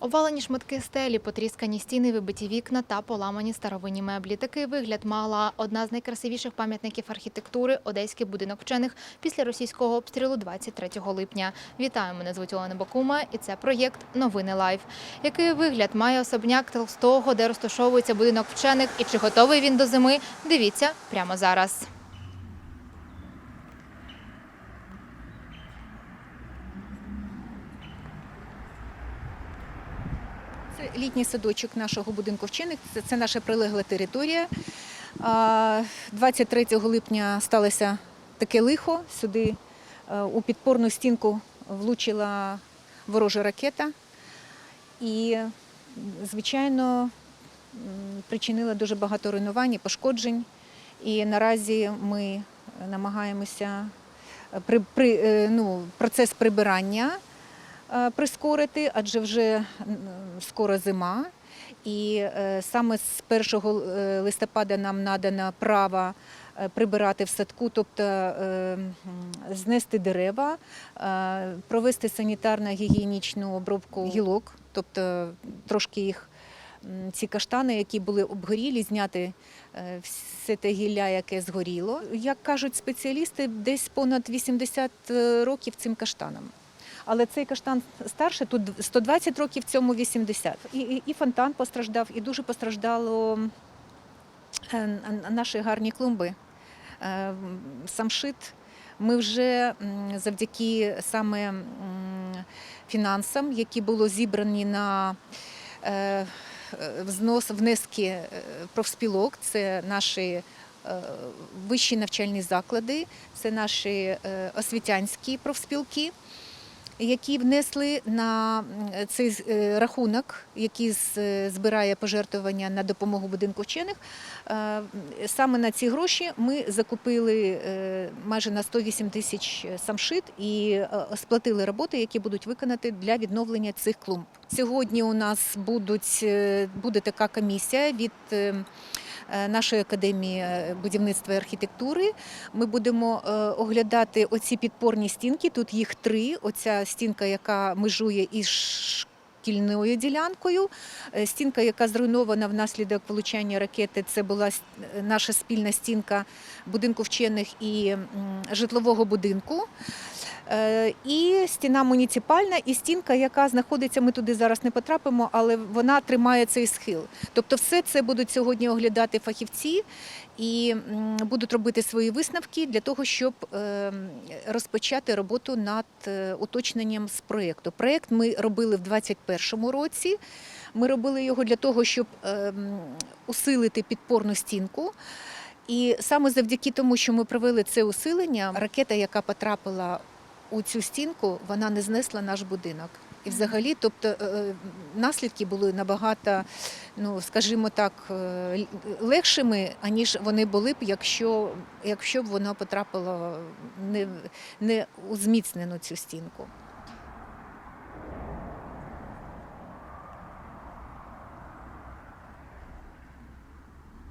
Обвалені шматки стелі, потріскані стіни, вибиті вікна та поламані старовинні меблі. Такий вигляд мала одна з найкрасивіших пам'ятників архітектури Одеський будинок вчених після російського обстрілу 23 липня. Вітаю, мене звуть Олена Бакума, і це проєкт Новини Лайф. Який вигляд має особняк Толстого, де розташовується будинок вчених, і чи готовий він до зими? Дивіться прямо зараз. Літній садочок нашого будинку вчених. Це, це наша прилегла територія. 23 липня сталося таке лихо. Сюди е, у підпорну стінку влучила ворожа ракета і, звичайно, причинила дуже багато руйнувань і пошкоджень. І наразі ми намагаємося е, при, при, е, ну, процес прибирання прискорити, адже вже скоро зима. І е, саме з 1 е, листопада нам надано право е, прибирати в садку, тобто е, знести дерева, е, провести санітарно-гігієнічну обробку гілок, тобто трошки їх ці каштани, які були обгорілі, зняти е, все те гілля, яке згоріло. Як кажуть спеціалісти, десь понад 80 років цим каштанам. Але цей каштан старший, тут 120 років, цьому 80. І, і, і фонтан постраждав, і дуже постраждало е, наші гарні клумби. Е, Самшит. Ми вже завдяки саме фінансам, які були зібрані на е, взнос, внески профспілок, це наші вищі навчальні заклади, це наші освітянські профспілки які внесли на цей е, рахунок, який е, збирає пожертвування на допомогу будинку вчених. Е, Саме на ці гроші ми закупили майже на 108 тисяч самшит і сплатили роботи, які будуть виконаті для відновлення цих клумб. Сьогодні у нас будуть, буде така комісія від нашої академії е, будівництва і архітектури. Ми будемо е, оглядати оці підпорні стінки. Тут їх три. Оця стінка, яка межує із шкільною ділянкою. Е, Стінка, яка зруйнована внаслідок влучання ракети, це була наша спільна стінка будинку вчених і житлового будинку. Е, І стіна муніципальна, і стінка, яка знаходиться, ми туди зараз не потрапимо, але вона тримає цей схил. Тобто, все це будуть сьогодні оглядати фахівці і будуть робити свої висновки для того, щоб е, розпочати роботу над е, уточненням з проєкту. Проєкт ми робили в 2021 році. Ми робили його для того, щоб е, усилити підпорну стінку. І саме завдяки тому, що ми провели це усилення, ракета, яка потрапила у цю стінку, вона не знесла наш будинок. І взагалі, тобто е, е, наслідки були набагато, ну скажімо так, е, легшими, аніж вони були б, якщо, якщо б воно потрапило не, не у зміцнену цю стінку.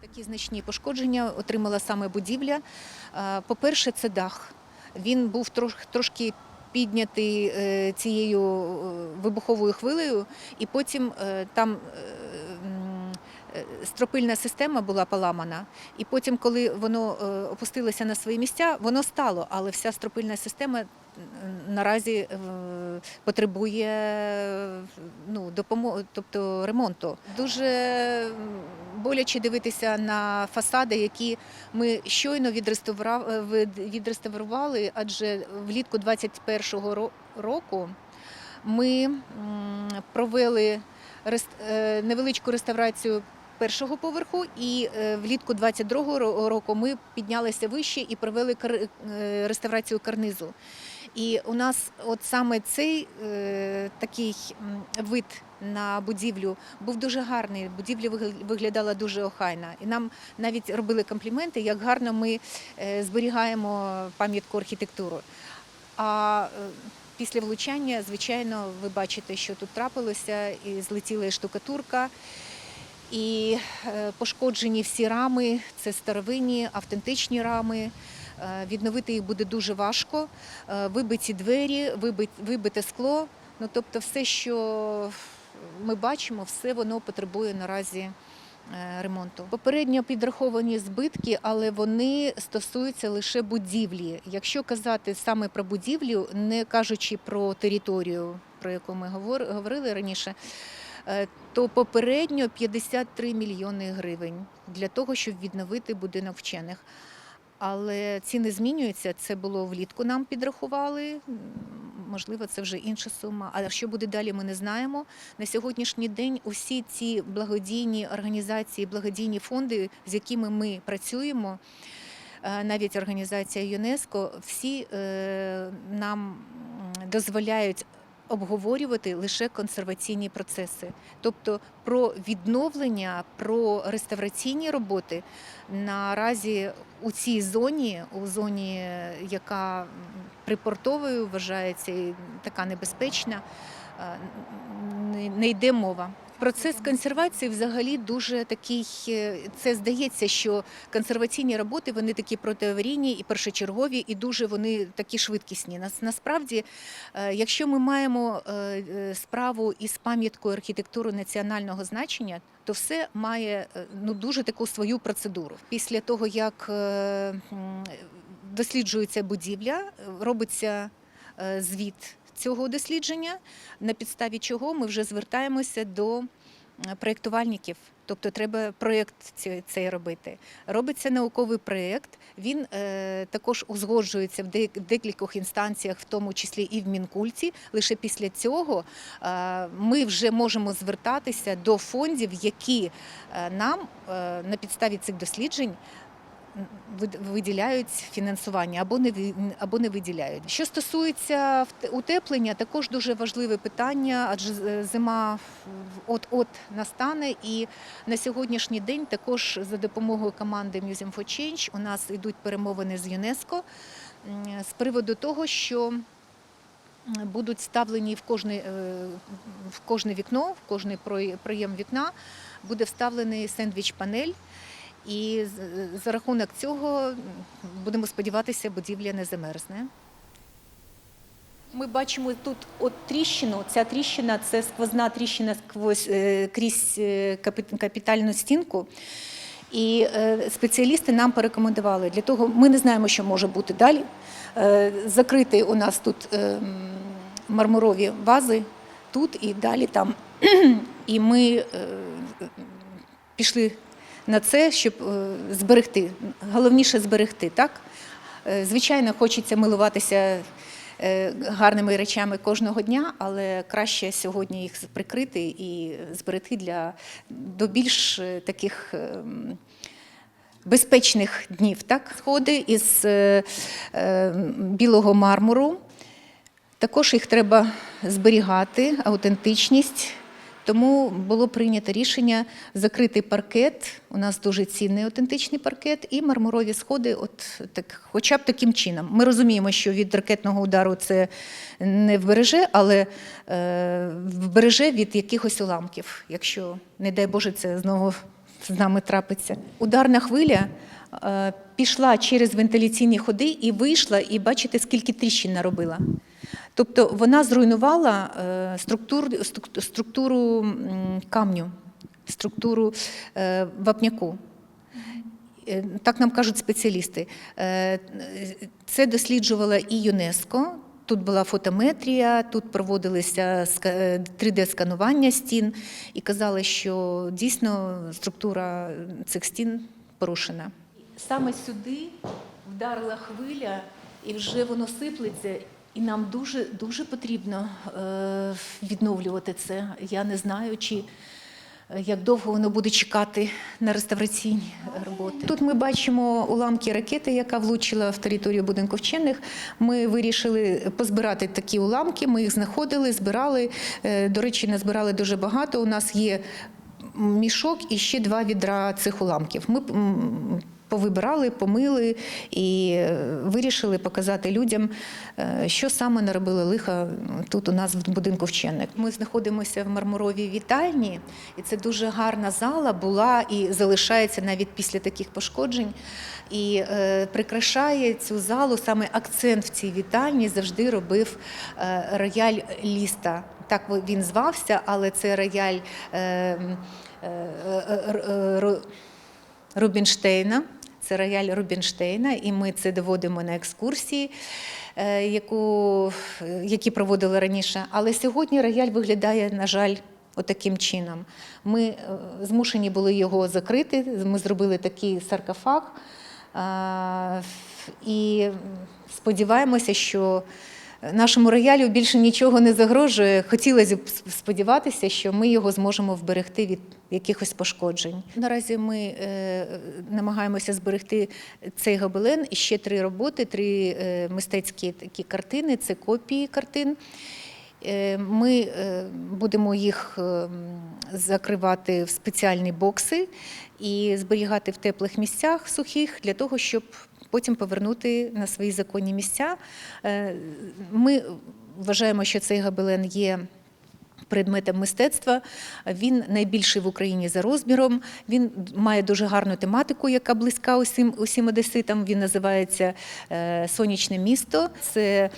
Такі значні пошкодження отримала саме будівля. По-перше, це дах. Він був трошки піднятий е, цією е, вибуховою хвилею, і потім е, там стропильна система була поламана. І потім, коли воно е, опустилося на свої місця, воно стало, але вся стропильна система наразі е, потребує ну, допомоги, тобто ремонту. Дуже боляче дивитися на фасади, які ми щойно е, відреставрували, адже влітку 21-го ро- року ми провели е, невеличку реставрацію першого поверху, і е, влітку 22-го року ми піднялися вище і провели е, реставрацію карнизу. І у нас от саме цей е, такий вид на будівлю був дуже гарний. Будівля виглядала дуже охайно. І нам навіть робили компліменти, як гарно ми зберігаємо пам'ятку архітектуру. А після влучання, звичайно, ви бачите, що тут трапилося, і злетіла штукатурка. І е, пошкоджені всі рами, це старовинні, автентичні рами. Е, Відновити їх буде дуже важко. Е, Вибиті двері, вибите скло. Ну тобто, все, що ми бачимо, все воно потребує наразі ремонту. Попередньо підраховані збитки, але вони стосуються лише будівлі. Якщо казати саме про будівлю, не кажучи про територію, про яку ми говор- говорили раніше, то попередньо 53 мільйони гривень для того, щоб відновити будинок вчених. Але ціни змінюються. Це було влітку. Нам підрахували. Можливо, це вже інша сума. А що буде далі, ми не знаємо. На сьогоднішній день усі ці благодійні організації, благодійні фонди, з якими ми працюємо, е, навіть організація ЮНЕСКО, всі е, нам дозволяють обговорювати лише консерваційні процеси. Тобто про відновлення, про реставраційні роботи наразі у цій зоні, у зоні, яка припортовою вважається така небезпечна, е, не йде мова. Процес консервації взагалі дуже такий. е, Це здається, що консерваційні роботи вони такі протиаварійні і першочергові, і дуже вони такі швидкісні. Нас насправді, е, якщо ми маємо е, справу із пам'яткою архітектури національного значення, то все має ну дуже таку свою процедуру. Після того як досліджується будівля, робиться звіт цього дослідження, на підставі чого ми вже звертаємося до е, проєктувальників. Тобто треба проєкт цей робити. Робиться науковий проєкт, він е, також узгоджується в декількох інстанціях, в тому числі і в Мінкульті. Лише після цього е, ми вже можемо звертатися до фондів, які е, нам е, на підставі цих досліджень виділяють фінансування або не або не виділяють. Що стосується утеплення, також дуже важливе питання, адже зима от-от настане. І на сьогоднішній день також за допомогою команди Museum for Change у нас йдуть перемовини з ЮНЕСКО з приводу того, що будуть вставлені в кожне, в кожне вікно, в кожний проєм вікна буде вставлений сендвіч-панель. І за рахунок цього будемо сподіватися, будівля не замерзне. Ми бачимо тут от тріщину. Ця тріщина це сквозна тріщина сквозь е, крізь е, капітальну стінку. І е, спеціалісти нам порекомендували для того, ми не знаємо, що може бути далі. Закрити у нас тут мармурові вази, тут і далі там. І ми пішли на це, щоб е, зберегти. Головніше зберегти, так? Е, Звичайно, хочеться милуватися е, гарними речами кожного дня, але краще сьогодні їх прикрити і зберегти для до більш таких. ем, Безпечних днів, так? Сходи із е, е, білого мармуру. Також їх треба зберігати, аутентичність. Тому було прийнято рішення закрити паркет. У нас дуже цінний аутентичний паркет, і мармурові сходи, от так, хоча б таким чином. Ми розуміємо, що від ракетного удару це не вбереже, але е, вбереже від якихось уламків, якщо, не дай Боже, це знову з нами трапиться. Ударна хвиля е, пішла через вентиляційні ходи і вийшла, і бачите, скільки тріщин наробила. Тобто вона зруйнувала е, структур, структуру камню, структуру е, вапняку. Так нам кажуть спеціалісти. Це досліджувала і ЮНЕСКО. Тут була фотометрія, тут проводилися ска- е, 3D-сканування стін і казали, що дійсно структура цих стін порушена. Саме сюди вдарила хвиля, і вже воно сиплеться. І нам дуже дуже потрібно е, відновлювати це. Я не знаю, чи як довго воно буде чекати на реставраційні роботи. Тут ми бачимо уламки ракети, яка влучила в територію будинку вчених. Ми вирішили позбирати такі уламки. Ми їх знаходили, збирали. Е, До речі, назбирали дуже багато. У нас є мішок і ще два відра цих уламків. Ми повибирали, помили і е, вирішили показати людям, е, що саме наробили лиха тут у нас в будинку вчених. Ми знаходимося в мармуровій вітальні, і це дуже гарна зала була і залишається навіть після таких пошкоджень. І е, прикрашає цю залу саме акцент в цій вітальні завжди робив рояль ліста. так він звався, але це рояль е, е, е, е, Рубінштейна. Це рояль Рубінштейна, і ми це доводимо на екскурсії, е, яку, е, які проводили раніше. Але сьогодні рояль виглядає, на жаль, отаким чином. Ми е, змушені були його закрити. Ми зробили такий саркофаг. І сподіваємося, що нашому роялю більше нічого не загрожує. Хотілося б сподіватися, що ми його зможемо вберегти від якихось пошкоджень. Наразі ми е, намагаємося зберегти цей гобелен і ще три роботи, три е, мистецькі такі картини. Це копії картин. Е, Ми е, будемо їх е, закривати в спеціальні бокси і зберігати в теплих місцях сухих для того, щоб потім повернути на свої законні місця. Е, Ми вважаємо, що цей гобелен є. Предметом мистецтва він найбільший в Україні за розміром. Він має дуже гарну тематику, яка близька усім, усім одеситам. Він називається е, Сонячне місто. Це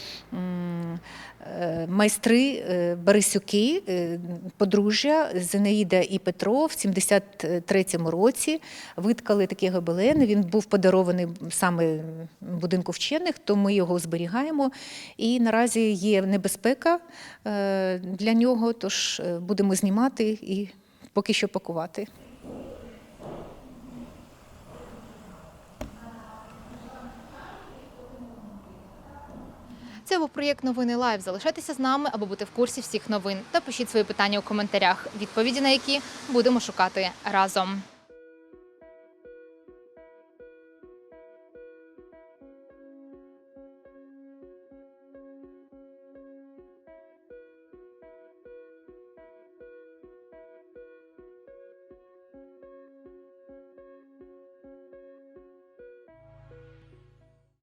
майстри е, Борисюки, е, подружжя Зинаїда і Петро в 73-му році виткали такі гобелени. Він був подарований саме будинку вчених, то ми його зберігаємо. І наразі є небезпека е, для нього, тож е, будемо знімати і поки що пакувати. Це був проєкт Новини Лайв. Залишайтеся з нами, аби бути в курсі всіх новин. Та пишіть свої питання у коментарях, відповіді на які будемо шукати разом.